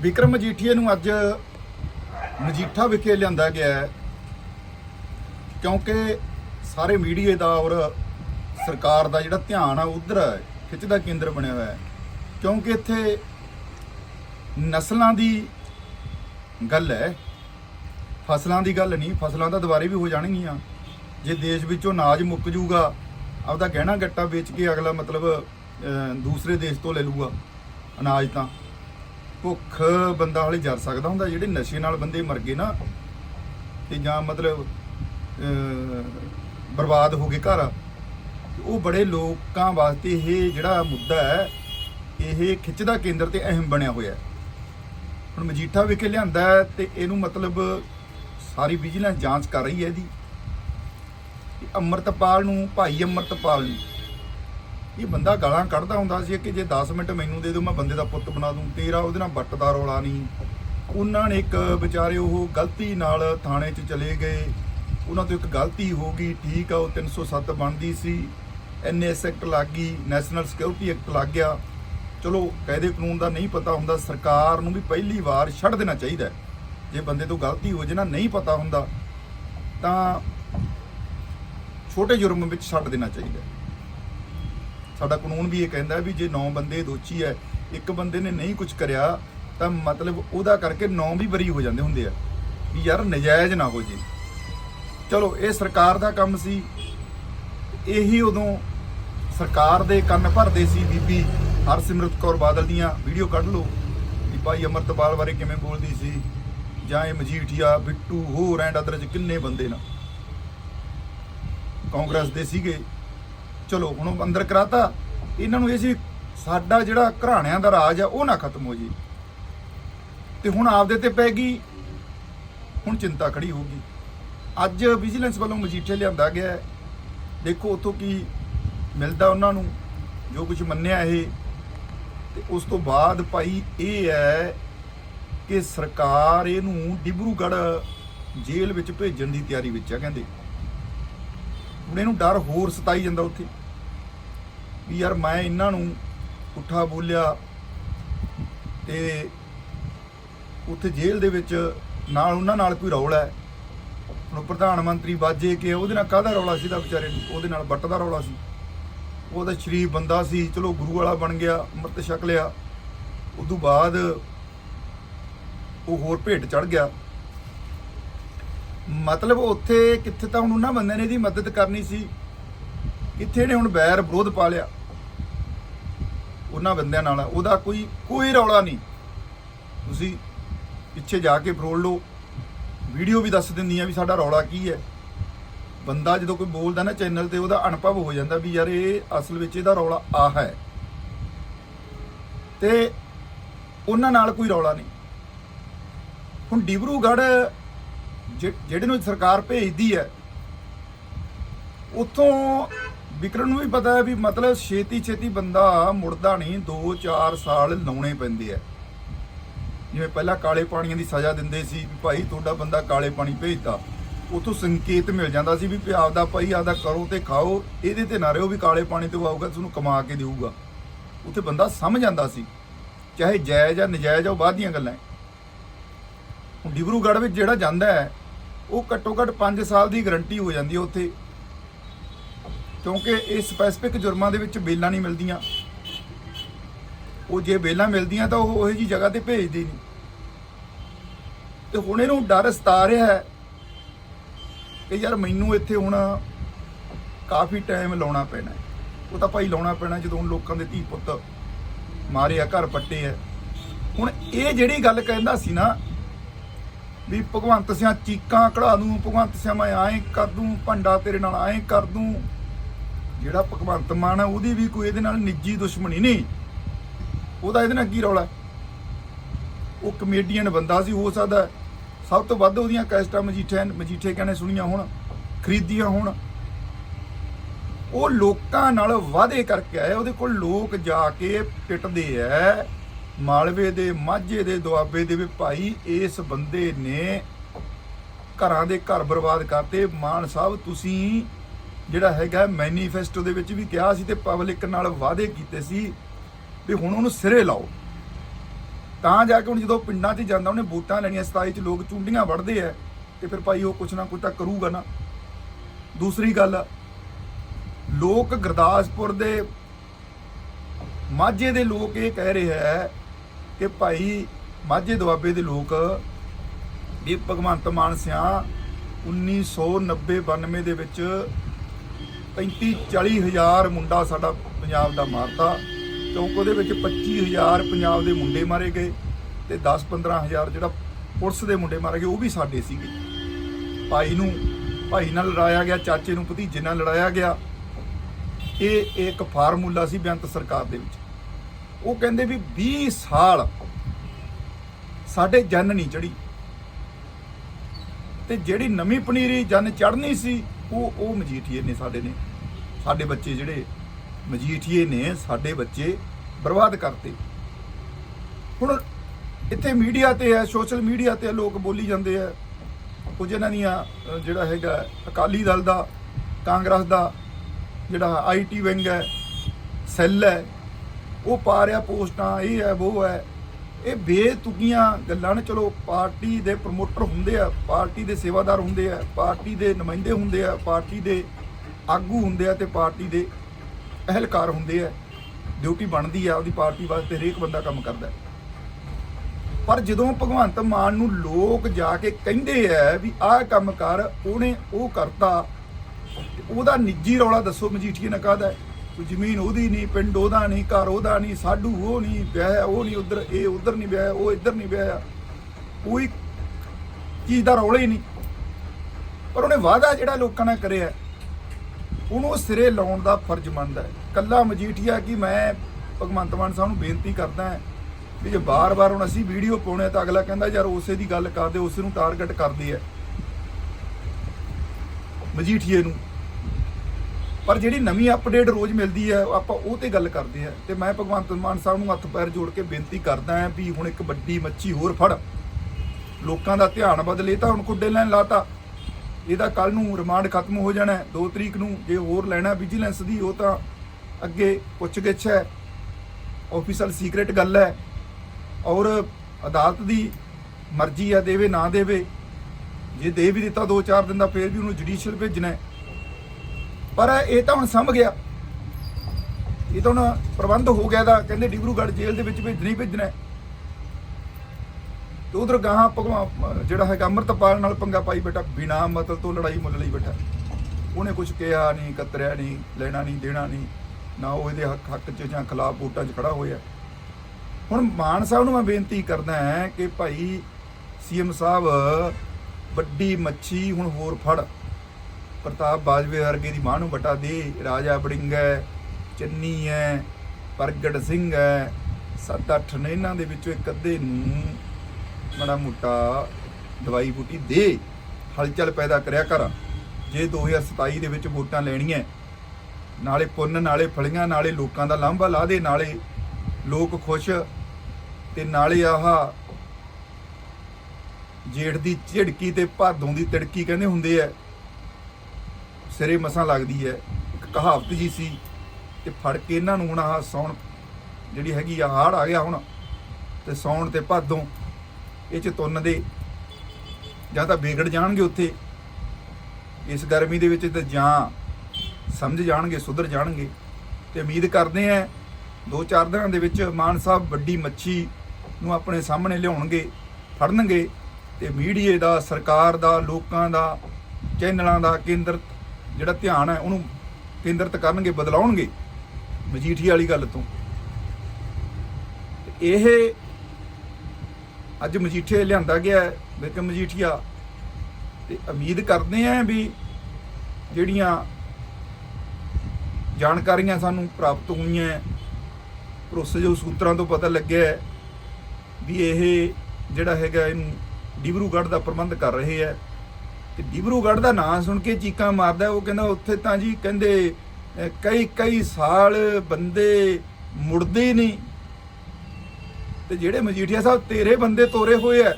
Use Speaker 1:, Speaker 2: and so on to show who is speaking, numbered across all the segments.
Speaker 1: ਵਿਕਰਮ ਮਜੀਠੀਏ ਨੂੰ ਅੱਜ ਮਜੀਠਾ ਵਿਖੇ ਲਿਆਂਦਾ ਗਿਆ ਹੈ, ਕਿਉਂਕਿ ਸਾਰੇ ਮੀਡੀਏ ਦਾ ਔਰ ਸਰਕਾਰ ਦਾ ਜਿਹੜਾ ਧਿਆਨ ਆ, ਉਧਰ ਹੈ, ਖਿੱਚ ਦਾ ਕੇਂਦਰ ਬਣਿਆ ਹੋਇਆ ਹੈ। ਕਿਉਂਕਿ ਇੱਥੇ ਨਸਲਾਂ ਦੀ ਗੱਲ ਹੈ, ਫਸਲਾਂ ਦੀ ਗੱਲ ਨਹੀਂ, ਫਸਲਾਂ ਤਾਂ ਦੁਬਾਰੇ ਵੀ ਹੋ ਜਾਣਗੀਆਂ। ਜੇ ਦੇਸ਼ ਵਿੱਚੋਂ ਅਨਾਜ ਮੁੱਕ ਜੂਗਾ, ਆਪਦਾ ਗਹਿਣਾ ਗੱਟਾ ਵੇਚ ਕੇ ਅਗਲਾ ਮਤਲਬ ਦੂਸਰੇ ਦੇਸ਼ ਤੋਂ ਲੈ ਲੂਗਾ ਅਨਾਜ ਤਾਂ। ਭੁੱਖ ਬੰਦਾ ਹਾਲੇ ਜਰ ਸਕਦਾ ਹੁੰਦਾ, ਜਿਹੜੇ ਨਸ਼ੇ ਨਾਲ ਬੰਦੇ ਮਰ ਗਏ ਨਾ, ਤੇ ਜਾਂ ਮਤਲਬ ਬਰਬਾਦ ਹੋ ਗਏ ਘਰ ਉਹ ਬੜੇ ਲੋਕਾਂ ਵਾਸਤੇ ਇਹ ਜਿਹੜਾ ਮੁੱਦਾ ਹੈ, ਇਹ ਖਿੱਚ ਦਾ ਕੇਂਦਰ ਤੇ ਅਹਿਮ ਬਣਿਆ ਹੋਇਆ ਹੁਣ ਮਜੀਠਾ ਵਿਖੇ ਲਿਆਂਦਾ ਹੈ, ਤੇ ਇਹਨੂੰ ਮਤਲਬ ਸਾਰੀ ਵਿਜੀਲੈਂਸ ਜਾਂਚ ਕਰ ਰਹੀ ਹੈ ਇਹਦੀ। ਕਿ ਅੰਮ੍ਰਿਤਪਾਲ ਨੂੰ, ਭਾਈ ਅੰਮ੍ਰਿਤਪਾਲ ਨੂੰ ਇਹ ਬੰਦਾ ਗਾਲਾਂ ਕੱਢਦਾ ਹੁੰਦਾ ਸੀ ਕਿ ਜੇ 10 ਮਿੰਟ ਮੈਨੂੰ ਦੇ ਦਿਓ, ਮੈਂ ਬੰਦੇ ਦਾ ਪੁੱਤ ਬਣਾ ਦੂੰ, ਤੇਰਾ ਉਹਦੇ ਨਾਲ ਵੱਟ ਦਾ ਰੌਲਾ ਨਹੀਂ। ਉਹਨਾਂ ਨੇ ਇੱਕ ਵਿਚਾਰੇ ਉਹ ਗਲਤੀ ਨਾਲ ਥਾਣੇ 'ਚ ਚਲੇ ਗਏ। ਉਹਨਾਂ ਤੋਂ ਇੱਕ ਗਲਤੀ ਹੋ ਗਈ, ਠੀਕ ਆ, ਉਹ 307 ਬਣਦੀ ਸੀ। ਐਨਐਸ ਐਕਟ ਲੱਗ ਗਈ, ਨੈਸ਼ਨਲ ਸਿਕਿਉਰਿਟੀ ਐਕਟ ਲੱਗ ਗਿਆ। ਚਲੋ, ਕਾਇਦੇ ਕਾਨੂੰਨ ਦਾ ਨਹੀਂ ਪਤਾ ਹੁੰਦਾ, ਸਰਕਾਰ ਨੂੰ ਵੀ ਪਹਿਲੀ ਵਾਰ ਛੱਡ ਦੇਣਾ ਚਾਹੀਦਾ ਜੇ ਬੰਦੇ ਤੋਂ ਗਲਤੀ ਹੋ ਜੇ ਨਾ ਨਹੀਂ ਪਤਾ ਹੁੰਦਾ, ਤਾਂ ਛੋਟੇ ਜੁਰਮ ਵਿੱਚ ਛੱਡ ਦੇਣਾ ਚਾਹੀਦਾ ਸਾਡਾ ਕਾਨੂੰਨ ਵੀ ਇਹ ਕਹਿੰਦਾ ਵੀ ਜੇ 9 ਬੰਦੇ ਦੋਚੀ ਹੈ, ਇੱਕ ਬੰਦੇ ਨੇ ਨਹੀਂ ਕੁਝ ਕਰਿਆ, ਤਾਂ ਮਤਲਬ ਉਹਦਾ ਕਰਕੇ 9 ਵੀ ਬਰੀ ਹੋ ਜਾਂਦੇ ਹੁੰਦੇ ਆ। ਵੀ ਯਾਰ ਨਜਾਇਜ਼ ਨਾ ਹੋ ਜੇ। ਚਲੋ, ਇਹ ਸਰਕਾਰ ਦਾ ਕੰਮ ਸੀ। ਇਹੀ ਉਦੋਂ ਸਰਕਾਰ ਦੇ ਕੰਨ ਭਰਦੇ ਸੀ ਬੀਬੀ ਹਰਸਿਮਰਤ ਕੌਰ ਬਾਦਲ ਦੀਆਂ। ਵੀਡੀਓ ਕੱਢ ਲਓ ਵੀ ਭਾਈ ਅਮਰਤਪਾਲ ਬਾਰੇ ਕਿਵੇਂ ਬੋਲਦੀ ਸੀ, ਜਾਂ ਇਹ ਮਜੀਠੀਆ ਬਿੱਟੂ ਹੋਰ ਐਂਡ ਅਦਰ ਚ ਕਿੰਨੇ ਬੰਦੇ ਨਾ। ਕਾਂਗਰਸ ਦੇ ਸੀਗੇ। ਚਲੋ ਹੁਣ ਉਹ ਅੰਦਰ ਕਰਾਤਾ, ਇਹਨਾਂ ਨੂੰ ਇਹ ਸੀ ਸਾਡਾ ਜਿਹੜਾ ਘਰਾਣਿਆਂ ਦਾ ਰਾਜ ਆ, ਉਹ ਨਾ ਖਤਮ ਹੋ ਜੇ। ਤੇ ਹੁਣ ਆਪਦੇ ਤੇ ਪੈ ਗਈ, ਹੁਣ ਚਿੰਤਾ ਖੜੀ ਹੋ ਗਈ ਅੱਜ ਵਿਜੀਲੈਂਸ ਵੱਲੋਂ ਮਜੀਠੇ ਲਿਆਂਦਾ ਗਿਆ ਦੇਖੋ ਉਥੋਂ ਕੀ ਮਿਲਦਾ ਉਹਨਾਂ ਨੂੰ, ਜੋ ਕੁਝ ਮੰਨਿਆ ਇਹ। ਤੇ ਉਸ ਤੋਂ ਬਾਅਦ ਭਾਈ ਇਹ ਹੈ ਕਿ ਸਰਕਾਰ ਇਹਨੂੰ ਡਿਬਰੂਗੜ ਜੇਲ੍ਹ ਵਿੱਚ ਭੇਜਣ ਦੀ ਤਿਆਰੀ ਵਿੱਚ ਆ, ਕਹਿੰਦੇ। ਹੁਣ ਇਹਨੂੰ ਡਰ ਹੋਰ ਸਤਾਈ ਜਾਂਦਾ ਉੱਥੇ। ਵੀ ਯਾਰ ਮੈਂ ਇਹਨਾਂ ਨੂੰ ਉੱਠਾ ਬੋਲਿਆ ਤੇ ਉੱਥੇ ਜੇਲ੍ਹ ਦੇ ਵਿੱਚ ਨਾਲ ਉਹਨਾਂ ਨਾਲ ਕੋਈ ਰੌਲਾ ਹੈ। ਹੁਣ ਪ੍ਰਧਾਨ ਮੰਤਰੀ ਬਾਜੇ ਕਿ ਉਹਦੇ ਨਾਲ ਕਾਹਦਾ ਰੌਲਾ ਸੀ ਦਾ ਵਿਚਾਰੇ ਨੂੰ? ਉਹਦੇ ਨਾਲ ਬੱਟ ਦਾ ਰੌਲਾ ਸੀ। ਉਹ ਤਾਂ ਸ਼ਰੀਫ ਬੰਦਾ ਸੀ, ਚਲੋ ਗੁਰੂ ਵਾਲਾ ਬਣ ਗਿਆ ਅੰਮ੍ਰਿਤ ਛਕ ਲਿਆ। ਉਦੋਂ ਬਾਅਦ ਉਹ ਹੋਰ ਭੇਟ ਚੜ ਗਿਆ। ਮਤਲਬ ਉੱਥੇ ਕਿੱਥੇ ਤਾਂ ਹੁਣ ਉਹਨਾਂ ਬੰਦਿਆਂ ਨੇ ਇਹਦੀ ਮਦਦ ਕਰਨੀ ਸੀ। ਕਿੱਥੇ ਨੇ ਹੁਣ ਬੈਰ ਵਿਰੋਧ ਪਾ ਲਿਆ? ਉਹਨਾਂ ਬੰਦਿਆਂ ਨਾਲ। ਉਹਦਾ ਕੋਈ ਕੋਈ ਰੌਲਾ ਨਹੀਂ। ਤੁਸੀਂ ਪਿੱਛੇ ਜਾ ਕੇ ਫਰੋਲ ਲਓ। ਵੀਡੀਓ ਵੀ ਦੱਸ ਦਿੰਦੀਆਂ ਵੀ ਸਾਡਾ ਰੌਲਾ ਕੀ ਹੈ। ਬੰਦਾ ਜਦੋਂ ਕੋਈ ਬੋਲਦਾ ਨਾ ਚੈਨਲ ਤੇ, ਉਹਦਾ ਅਨੁਭਵ ਹੋ ਜਾਂਦਾ ਵੀ ਯਾਰ ਇਹ ਅਸਲ ਵਿੱਚ ਇਹਦਾ ਰੌਲਾ ਆ ਹੈ। ਤੇ ਉਹਨਾਂ ਨਾਲ ਕੋਈ ਰੌਲਾ ਨਹੀਂ। ਹੁਣ ਡਿਬਰੂਗੜ੍ਹ ਜਿਹੜੇ ਨੂੰ ਸਰਕਾਰ ਭੇਜਦੀ ਹੈ, ਉੱਥੋਂ ਵਿਕਰਮ ਨੂੰ ਵੀ ਪਤਾ ਹੈ ਵੀ ਮਤਲਬ ਛੇਤੀ ਛੇਤੀ ਬੰਦਾ ਮੁੜਦਾ ਨਹੀਂ 2-4 ਸਾਲ ਲਾਉਣੇ ਪੈਂਦੇ ਆ। ਜਿਵੇਂ ਪਹਿਲਾਂ ਕਾਲੇ ਪਾਣੀਆਂ ਦੀ ਸਜ਼ਾ ਦਿੰਦੇ ਸੀ ਵੀ ਭਾਈ ਤੁਹਾਡਾ ਬੰਦਾ ਕਾਲੇ ਪਾਣੀ ਭੇਜਦਾ ਉਥੋਂ ਸੰਕੇਤ ਮਿਲ ਜਾਂਦਾ ਸੀ ਵੀ ਵੀ ਆਪਦਾ ਭਾਈ ਆਪਦਾ ਕਰੋ ਤੇ ਖਾਓ, ਇਹਦੇ ਤੇ ਨਾ ਰਹੋ ਵੀ ਕਾਲੇ ਪਾਣੀ ਤੋਂ ਆਊਗਾ, ਤੁਹਾਨੂੰ ਕਮਾ ਕੇ ਦੇਊਗਾ। ਉੱਥੇ ਬੰਦਾ ਸਮਝ ਜਾਂਦਾ ਸੀ, ਚਾਹੇ ਜਾਇਜ਼ ਜਾਂ ਨਜਾਇਜ਼ ਆ, ਉਹ ਬਾਅਦ ਦੀਆਂ ਗੱਲਾਂ ਹੁਣ ਡਿਬਰੂਗੜ੍ਹ ਵਿੱਚ ਜਿਹੜਾ ਜਾਂਦਾ ਹੈ, ਉਹ ਘੱਟੋ ਘੱਟ 5 ਸਾਲ ਦੀ ਗਾਰੰਟੀ ਹੋ ਜਾਂਦੀ ਹੈ ਉੱਥੇ। ਕਿਉਂਕਿ ਇਹ ਸਪੈਸੀਫਿਕ ਜੁਰਮਾਂ ਦੇ ਵਿੱਚ ਬੇਲਾਂ ਨਹੀਂ ਮਿਲਦੀਆਂ। ਉਹ ਜੇ ਬੇਲਾਂ ਮਿਲਦੀਆਂ ਤਾਂ ਉਹ ਉਹੋ ਜੀ ਜਗ੍ਹਾ ਤੇ ਭੇਜਦੇ ਨਹੀਂ ਤੇ ਹੁਣ ਇਹਨੂੰ ਡਰ ਸਤਾ ਰਿਹਾ ਹੈ ਕਿ ਯਾਰ ਮੈਨੂੰ ਇੱਥੇ ਹੁਣ ਕਾਫੀ ਟਾਈਮ ਲਾਉਣਾ ਪੈਣਾ ਉਹ ਤਾਂ ਭਾਈ ਲਾਉਣਾ ਪੈਣਾ ਜਦੋਂ ਲੋਕਾਂ ਦੇ ਧੀ ਪੁੱਤ ਮਾਰੇ ਆ ਘਰ ਪੱਟੇ ਆ ਹੁਣ ਇਹ ਜਿਹੜੀ ਗੱਲ ਕਹਿੰਦਾ ਸੀ ਨਾ ਵੀ ਭਗਵੰਤ ਸਿਆ ਚੀਕਾਂ ਕਢਾ ਦੂੰ, ਭਗਵੰਤ ਸਿਆ ਮੈਂ ਐਂ ਕਰ ਦੂੰ, ਭੰਡਾ ਤੇਰੇ ਨਾਲ ਐਂ ਕਰ ਦੂੰ ਜਿਹੜਾ ਭਗਵੰਤ ਮਾਨ ਹੈ ਉਹਦੀ ਵੀ ਕੋਈ ਇਹਦੇ ਨਾਲ ਨਿੱਜੀ ਦੁਸ਼ਮਣੀ ਨਹੀਂ। ਉਹਦਾ ਇਹਦੇ ਨਾਲ ਕੀ ਰੌਲਾ ਉਹ ਕਮੇਡੀਅਨ ਬੰਦਾ ਸੀ, ਹੋ ਸਕਦਾ ਸਭ ਤੋਂ ਵੱਧ ਉਹਦੀਆਂ ਕੈਸਟਾਂ ਮਜੀਠੇ ਮਜੀਠੇ ਕਹਿੰਦੇ ਸੁਣੀਆਂ ਹੁਣ, ਖਰੀਦੀਆਂ ਹੁਣ। ਉਹ ਲੋਕਾਂ ਨਾਲ ਵਾਅਦੇ ਕਰਕੇ ਆਇਆ, ਉਹਦੇ ਕੋਲ ਲੋਕ ਜਾ ਕੇ ਪਿੱਟਦੇ ਐ ਮਾਲਵੇ ਦੇ, ਮਾਝੇ ਦੇ, ਦੁਆਬੇ ਦੇ ਵੀ ਭਾਈ ਇਸ ਬੰਦੇ ਨੇ ਘਰਾਂ ਦੇ ਘਰ ਬਰਬਾਦ ਕਰਤੇ। ਮਾਨ ਸਾਹਿਬ, ਤੁਸੀਂ ਜਿਹੜਾ ਹੈਗਾ ਮੈਨੀਫੈਸਟੋ ਦੇ ਵਿੱਚ ਵੀ ਕਿਹਾ ਸੀ ਤੇ ਪਬਲਿਕ ਨਾਲ ਵਾਅਦੇ ਕੀਤੇ ਸੀ ਵੀ ਹੁਣ ਉਹਨੂੰ ਸਿਰੇ ਲਾਓ। ਤਾਂ ਜਾ ਕੇ ਹੁਣ ਜਦੋਂ ਪਿੰਡਾਂ 'ਚ ਜਾਂਦਾ, ਉਹਨੇ ਵੋਟਾਂ ਲੈਣੀਆਂ 27 'ਚ ਲੋਕ ਚੁੰਡੀਆਂ ਵੜਦੇ ਆ, ਤੇ ਫਿਰ ਭਾਈ ਉਹ ਕੁਛ ਨਾ ਕੁਛ ਤਾਂ ਕਰੂਗਾ ਨਾ। ਦੂਸਰੀ ਗੱਲ, ਲੋਕ ਗੁਰਦਾਸਪੁਰ ਦੇ ਮਾਝੇ ਦੇ ਲੋਕ ਇਹ ਕਹਿ ਰਹੇ ਹੈ ਕਿ ਭਾਈ ਮਾਝੇ ਦੁਆਬੇ ਦੇ ਲੋਕ ਵੀ ਭਗਵੰਤ ਮਾਨ ਸਿਆ 1990 92 ਦੇ ਵਿੱਚ 35 40 ਹਜ਼ਾਰ ਮੁੰਡਾ ਸਾਡਾ ਪੰਜਾਬ ਦਾ ਮਾਰਤਾ। ਕਿਉਂਕਿ ਉਹਦੇ ਵਿੱਚ 25 ਹਜ਼ਾਰ ਪੰਜਾਬ ਦੇ ਮੁੰਡੇ ਮਾਰੇ ਗਏ ਤੇ 10 15 ਹਜ਼ਾਰ ਜਿਹੜਾ ਪੁਲਿਸ ਦੇ ਮੁੰਡੇ ਮਾਰੇ ਗਏ, ਉਹ ਵੀ ਸਾਡੇ ਸੀਗੇ। ਭਾਈ ਨੂੰ, ਭਾਈ ਨਾਲ ਲੜਾਇਆ ਗਿਆ, ਚਾਚੇ ਨੂੰ, ਭਤੀਜੇ ਨਾਲ ਲੜਾਇਆ ਗਿਆ। ਇਹ ਇੱਕ ਫਾਰਮੂਲਾ ਸੀ ਬੇਅੰਤ ਸਰਕਾਰ ਦੇ ਵਿੱਚ। ਉਹ ਕਹਿੰਦੇ ਵੀ 20 ਸਾਲ ਸਾਡੇ ਜਨ ਨਹੀਂ ਚੜੀ ਤੇ ਜਿਹੜੀ ਨਵੀਂ ਪਨੀਰੀ ਜਨ ਚੜਨੀ ਸੀ ਉਹ ਉਹ ਮਜੀਠੀਏ ਨੇ ਸਾਡੇ ਨੇ। ਸਾਡੇ ਬੱਚੇ ਜਿਹੜੇ ਮਜੀਠੀਏ ਨੇ, ਸਾਡੇ ਬੱਚੇ ਬਰਬਾਦ ਕਰਤੇ। ਹੁਣ ਇੱਥੇ ਮੀਡੀਆ ਤੇ ਹੈ, ਸੋਸ਼ਲ ਮੀਡੀਆ ਤੇ ਲੋਕ ਬੋਲੀ ਜਾਂਦੇ ਆ। ਕੁਝ ਇਹਨਾਂ ਦੀਆਂ ਜਿਹੜਾ ਹੈਗਾ ਅਕਾਲੀ ਦਲ ਦਾ, ਕਾਂਗਰਸ ਦਾ ਜਿਹੜਾ ਆਈਟੀ ਵਿੰਗ ਹੈ, ਸੈੱਲ ਹੈ, ਉਹ ਪਾ ਰਿਹਾ ਪੋਸਟਾਂ, ਇਹ ਹੈ, ਉਹ ਹੈ। ਇਹ ਬੇਤੁਕੀਆਂ ਗੱਲਾਂ ਨੇ, ਚਲੋ ਪਾਰਟੀ ਦੇ ਪ੍ਰਮੋਟਰ ਹੁੰਦੇ ਆ, ਪਾਰਟੀ ਦੇ ਸੇਵਾਦਾਰ ਹੁੰਦੇ ਆ, ਪਾਰਟੀ ਦੇ ਨੁਮਾਇੰਦੇ ਹੁੰਦੇ ਆ, ਪਾਰਟੀ ਦੇ ਆਗੂ ਹੁੰਦੇ ਆ ਤੇ ਪਾਰਟੀ ਦੇ ਅਹਿਲਕਾਰ ਹੁੰਦੇ ਆ ਡਿਊਟੀ ਬਣਦੀ ਆ, ਉਹਦੀ ਪਾਰਟੀ ਵਾਸਤੇ ਹਰੇਕ ਬੰਦਾ ਕੰਮ ਕਰਦਾ ਪਰ ਜਦੋਂ ਭਗਵੰਤ ਮਾਨ ਨੂੰ ਲੋਕ ਜਾ ਕੇ ਕਹਿੰਦੇ ਆ ਵੀ ਆਹ ਕੰਮ ਕਰ, ਉਹਨੇ ਉਹ ਕਰਤਾ ਉਹਦਾ ਨਿੱਜੀ ਰੌਲਾ ਦੱਸੋ ਮਜੀਠੀਏ ਨੇ ਕਾਹਦਾ ਹੈ? ਕੋਈ ਜ਼ਮੀਨ ਉਹਦੀ ਨਹੀਂ, ਪਿੰਡ ਉਹਦਾ ਨਹੀਂ, ਘਰ ਉਹਦਾ ਨਹੀਂ, ਸਾਡੂ ਉਹ ਨਹੀਂ, ਵਿਆਹਿਆ, ਉਹ ਨਹੀਂ, ਉਧਰ ਇਹ, ਉਧਰ ਨਹੀਂ ਵਿਆਹਿਆ, ਉਹ ਇੱਧਰ ਨਹੀਂ ਵਿਆਹਿਆ। ਕੋਈ ਚੀਜ਼ ਦਾ ਰੌਲਾ ਹੀ ਨਹੀਂ। ਪਰ ਉਹਨੇ ਵਾਅਦਾ ਜਿਹੜਾ ਲੋਕਾਂ ਨਾਲ ਕਰਿਆ, ਉਹਨੂੰ ਸਿਰੇ ਲਾਉਣ ਦਾ ਫਰਜ਼ ਮੰਨਦਾ ਹੈ। ਕੱਲਾ ਮਜੀਠੀਆ ਕਿ ਮੈਂ ਭਗਵੰਤ ਮਾਨ ਸਾਹਿਬ ਨੂੰ ਬੇਨਤੀ ਕਰਦਾ ਹਾਂ ਵੀ ਜੇ ਬਾਰ-ਬਾਰ ਹੁਣ ਅਸੀਂ ਵੀਡੀਓ ਪਾਉਣੇ ਤਾਂ ਅਗਲਾ ਕਹਿੰਦਾ, ਯਾਰ ਉਸੇ ਦੀ ਗੱਲ ਕਰਦੇ ਉਸੇ ਨੂੰ ਟਾਰਗੇਟ ਕਰਦੇ ਆ ਮਜੀਠੀਏ ਨੂੰ ਪਰ ਜਿਹੜੀ ਨਵੀਂ ਅਪਡੇਟ ਰੋਜ਼ ਮਿਲਦੀ ਹੈ, ਆਪਾਂ ਉਹ ਤੇ ਗੱਲ ਕਰਦੇ ਆ ਤੇ ਮੈਂ ਭਗਵੰਤ ਮਾਨ ਸਾਹਿਬ ਨੂੰ ਹੱਥ ਪੈਰ ਜੋੜ ਕੇ ਬੇਨਤੀ ਕਰਦਾ ਹਾਂ ਵੀ ਹੁਣ ਇੱਕ ਵੱਡੀ ਮੱਛੀ ਹੋਰ ਫੜ। ਲੋਕਾਂ ਦਾ ਧਿਆਨ ਬਦਲੇ ਤਾਂ ਹੁਣ ਕੁੱਡੇ ਲੈਣ ਲਾਤਾ। ਇਹਦਾ ਕੱਲ ਨੂੰ ਰਿਮਾਂਡ ਖਤਮ ਹੋ ਜਾਣਾ 2 ਤਰੀਕ ਨੂੰ ਜੇ ਹੋਰ ਲੈਣਾ ਵਿਜੀਲੈਂਸ ਦੀ, ਉਹ ਤਾਂ ਅੱਗੇ ਪੁੱਛਗਿੱਛ ਹੈ। ਆਫੀਸਰ ਸੀਕ੍ਰੇਟ ਗੱਲ ਹੈ। ਔਰ ਅਦਾਲਤ ਦੀ ਮਰਜ਼ੀ ਆ ਦੇਵੇ ਨਾ ਦੇਵੇ। ਜੇ ਦੇ ਵੀ ਦਿੱਤਾ 2-4 ਦਿਨ ਦਾ, ਫੇਰ ਵੀ ਉਹਨੂੰ ਜੁਡੀਸ਼ੀਅਲ ਭੇਜਣਾ ਹੈ। ਪਰ ਇਹ ਤਾਂ ਹੁਣ ਸਮਝ ਗਿਆ। ਇਹ ਤਾਂ ਹੁਣ ਪ੍ਰਬੰਧ ਹੋ ਗਿਆ ਦਾ, ਕਹਿੰਦੇ ਡਿਬਰੂਗੜ੍ਹ ਜੇਲ੍ਹ ਦੇ ਵਿੱਚ ਭੇਜਣਾ ਹੀ ਭੇਜਣਾ ਹੈ। ਤੇ ਉਧਰ ਗਾਹਾਂ ਭਗਵਾ ਜਿਹੜਾ ਹੈਗਾ ਅੰਮ੍ਰਿਤਪਾਲ ਨਾਲ ਪੰਗਾ ਪਾਈ ਬੈਠਾ, ਬਿਨਾ ਮਤਲਬ ਤੋਂ ਲੜਾਈ ਮੁੱਲ ਲਈ ਬੈਠਾ। ਉਹਨੇ ਕੁਝ ਕਿਹਾ ਨਹੀਂ, ਕਤਰਿਆ ਨਹੀਂ, ਲੈਣਾ ਨਹੀਂ, ਦੇਣਾ ਨਹੀਂ। ਨਾ ਉਹ ਇਹਦੇ ਹੱਕ ਹੱਕ 'ਚ ਜਾਂ ਖਿਲਾਫ ਵੋਟਾਂ 'ਚ ਖੜਾ ਹੋਇਆ। ਹੁਣ ਮਾਨ ਸਾਹਿਬ ਨੂੰ ਮੈਂ ਬੇਨਤੀ ਕਰਦਾ ਹਾਂ ਕਿ ਭਾਈ ਸੀਐਮ ਸਾਹਿਬ, ਵੱਡੀ ਮੱਛੀ ਹੁਣ ਹੋਰ ਫੜ। ਪ੍ਰਤਾਪ ਬਾਜਵੇ ਵਰਗੇ ਦੀ ਮਾਂ ਨੂੰ ਬਟਾ ਦੇ। ਰਾਜਾ ਬੜਿੰਗ ਹੈ, ਚੰਨੀ ਹੈ, ਪ੍ਰਗਟ ਸਿੰਘ ਹੈ। ਸੱਤ ਅੱਠ ਨੇ ਇਹਨਾਂ ਦੇ ਵਿੱਚੋਂ ਇੱਕ ਅੱਧੇ ਨੂੰ ਮਾੜਾ ਮੋਟਾ ਦਵਾਈ ਬੂਟੀ ਦੇ। ਹਲਚਲ ਪੈਦਾ ਕਰਿਆ ਕਰ। ਜੇ 2027 ਦੇ ਵਿੱਚ ਵੋਟਾਂ ਲੈਣੀਆਂ ਨਾਲੇ ਪੁੰਨ, ਨਾਲੇ ਫਲੀਆਂ, ਨਾਲੇ ਲੋਕਾਂ ਦਾ ਲਾਂਭਾ ਲਾ ਦੇ, ਨਾਲੇ ਲੋਕ ਖੁਸ਼ ਤੇ ਨਾਲੇ ਆਹ ਜੇਠ ਦੀ ਝਿੜਕੀ ਤੇ ਭਾਦੋਂ ਦੀ ਤਿੜਕੀ ਕਹਿੰਦੇ ਹੁੰਦੇ ਆ ਸਿਰੇ ਮਸਾਂ ਲੱਗਦੀ ਹੈ। ਇੱਕ ਕਹਾਵਤ ਜੀ ਸੀ ਤੇ ਫੜ ਕੇ ਇਹਨਾਂ ਨੂੰ ਹੁਣ ਆਹ ਸੌਣ, ਜਿਹੜੀ ਹੈਗੀ ਆ ਹਾੜ ਆ ਗਿਆ ਹੁਣ, ਤੇ ਸੌਣ ਤੇ ਭਾਦੋਂ ਇਹ ਚ ਤੁੰਨ ਦੇ ਜਾਂ ਤਾਂ ਵਿਗੜ ਜਾਣਗੇ ਉੱਥੇ। ਇਸ ਗਰਮੀ ਦੇ ਵਿੱਚ ਤੇ ਜਾਂ ਸਮਝ ਜਾਣਗੇ, ਸੁਧਰ ਜਾਣਗੇ। ਤੇ ਉਮੀਦ ਕਰਦੇ ਆ ਦੋ ਚਾਰ ਦਿਨਾਂ ਦੇ ਵਿੱਚ ਮਾਨ ਸਾਹਿਬ ਵੱਡੀ ਮੱਛੀ ਨੂੰ ਆਪਣੇ ਸਾਹਮਣੇ ਲਿਆਉਣਗੇ, ਫੜਨਗੇ ਤੇ ਮੀਡੀਏ ਦਾ, ਸਰਕਾਰ ਦਾ, ਲੋਕਾਂ ਦਾ, ਚੈਨਲਾਂ ਦਾ ਕੇਂਦਰ ਜਿਹੜਾ ਧਿਆਨ ਹੈ, ਉਹਨੂੰ ਕੇਂਦਰਿਤ ਕਰਨਗੇ, ਬਦਲਾਉਣਗੇ ਮਜੀਠੀ ਵਾਲੀ ਗੱਲ ਤੋਂ। ਇਹ ਅੱਜ ਮਜੀਠੇ ਲਿਆਂਦਾ ਗਿਆ ਹੈ ਵਿਕ ਮਜੀਠੀਆ। ਤੇ ਉਮੀਦ ਕਰਦੇ ਆਂ ਵੀ ਜਿਹੜੀਆਂ ਜਾਣਕਾਰੀਆਂ ਸਾਨੂੰ ਪ੍ਰਾਪਤ ਹੋਈਆਂ ਭਰੋਸੇਯੋਗ ਸੂਤਰਾਂ ਤੋਂ ਪਤਾ ਲੱਗਿਆ ਵੀ ਇਹ ਜਿਹੜਾ ਹੈਗਾ, ਇਹਨੂੰ ਡਿਬਰੂਗੜ੍ਹ ਦਾ ਪ੍ਰਬੰਧ ਕਰ ਰਹੇ ਹੈ। ਤੇ ਡਿਬਰੂਗੜ੍ਹ ਦਾ ਨਾਂ ਸੁਣ ਕੇ ਚੀਕਾਂ ਮਾਰਦਾ, ਉਹ ਕਹਿੰਦਾ, ਉੱਥੇ ਤਾਂ ਜੀ ਕਹਿੰਦੇ ਕਈ ਕਈ ਸਾਲ ਬੰਦੇ ਮੁੜਦੇ ਹੀ ਨਹੀਂ। ਤੇ ਜਿਹੜੇ ਮਜੀਠੀਆ ਸਾਹਿਬ ਤੇਰੇ ਬੰਦੇ ਤੋਰੇ ਹੋਏ ਐ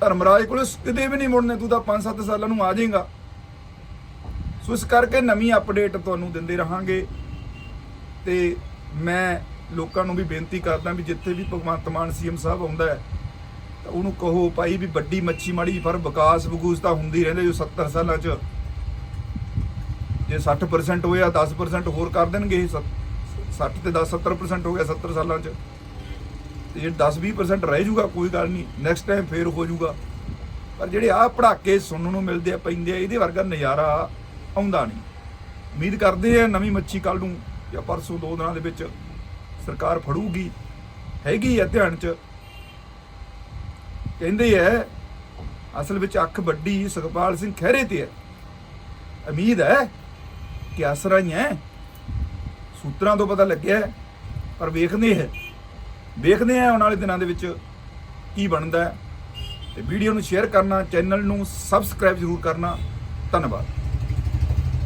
Speaker 1: ਧਰਮਰਾਜ ਕੋਲ ਕਦੇ ਵੀ ਨਹੀਂ ਮੁੜਨੇ, ਤੂੰ ਤਾਂ 5-7 ਸਾਲਾਂ ਨੂੰ ਆ ਜਾਏਗਾ। ਸੋ ਇਸ ਕਰਕੇ ਨਵੀਂ ਅਪਡੇਟ ਤੁਹਾਨੂੰ ਦਿੰਦੇ ਰਹਾਂਗੇ। ਤੇ ਮੈਂ ਲੋਕਾਂ ਨੂੰ ਵੀ ਬੇਨਤੀ ਕਰਦਾ ਵੀ ਜਿੱਥੇ ਵੀ ਭਗਵੰਤ ਮਾਨ ਸੀਐਮ ਸਾਹਿਬ ਆਉਂਦਾ ਹੈ ਤਾਂ ਉਹਨੂੰ ਕਹੋ ਭਾਈ ਵੀ ਵੱਡੀ ਮੱਛੀ ਮਾੜੀ ਪਰ ਵਿਕਾਸ ਵਗੂਸ ਤਾਂ ਹੁੰਦੀ ਰਹਿੰਦੇ ਜੋ 70 ਸਾਲਾਂ 'ਚ। ਜੇ 60% ਹੋਇਆ 10% ਹੋਰ ਕਰ ਦੇਣਗੇ ਇਹ ਸੱਤ- 60 ਤੇ 10 70% ਹੋ ਗਿਆ 70 ਸਾਲਾਂ 'ਚ। ਤੇ ਜੇ 10 20% ਰਹਿ ਜੂਗਾ ਕੋਈ ਗੱਲ ਨਹੀਂ ਨੈਕਸਟ ਟਾਈਮ ਫੇਰ ਹੋ ਜੂਗਾ ਪਰ ਜਿਹੜੇ ਆਹ ਪੜਾਕੇ ਸੁਣਨ ਨੂੰ ਮਿਲਦੇ ਆ, ਪੈਂਦੇ ਆ, ਇਹਦੇ ਵਰਗਾ ਨਜ਼ਾਰਾ ਆਉਂਦਾ ਨਹੀਂ। ਉਮੀਦ ਕਰਦੇ ਆ ਨਵੀਂ ਮੱਛੀ ਕੱਲ ਨੂੰ ਜਾਂ ਪਰਸੋਂ ਦੋ ਦਿਨਾਂ ਦੇ ਵਿੱਚ ਸਰਕਾਰ ਫੜੂਗੀ, ਹੈਗੀ ਆ ਧਿਆਨ 'ਚ। ਕਹਿੰਦੇ ਐ, ਅਸਲ ਵਿੱਚ ਅੱਖ ਵੱਡੀ ਸੁਖਪਾਲ ਸਿੰਘ ਖਹਿਰੇ ਤੇ ਹੈ ਉਮੀਦ ਹੈ ਕਿ ਆਸਰਾ ਹੀ ਹੈ ਸੂਤਰਾਂ ਤੋਂ ਪਤਾ ਲੱਗਿਆ ਪਰ ਵੇਖਦੇ ਹੈ ਵੇਖਦੇ ਆ ਆਉਣ ਵਾਲੇ ਦਿਨਾਂ ਦੇ ਵਿੱਚ ਕੀ ਬਣਦਾ ਹੈ ਤੇ ਵੀਡੀਓ ਨੂੰ ਸ਼ੇਅਰ ਕਰਨਾ, ਚੈਨਲ ਨੂੰ ਸਬਸਕ੍ਰਾਈਬ ਜ਼ਰੂਰ ਕਰਨਾ। ਧੰਨਵਾਦ।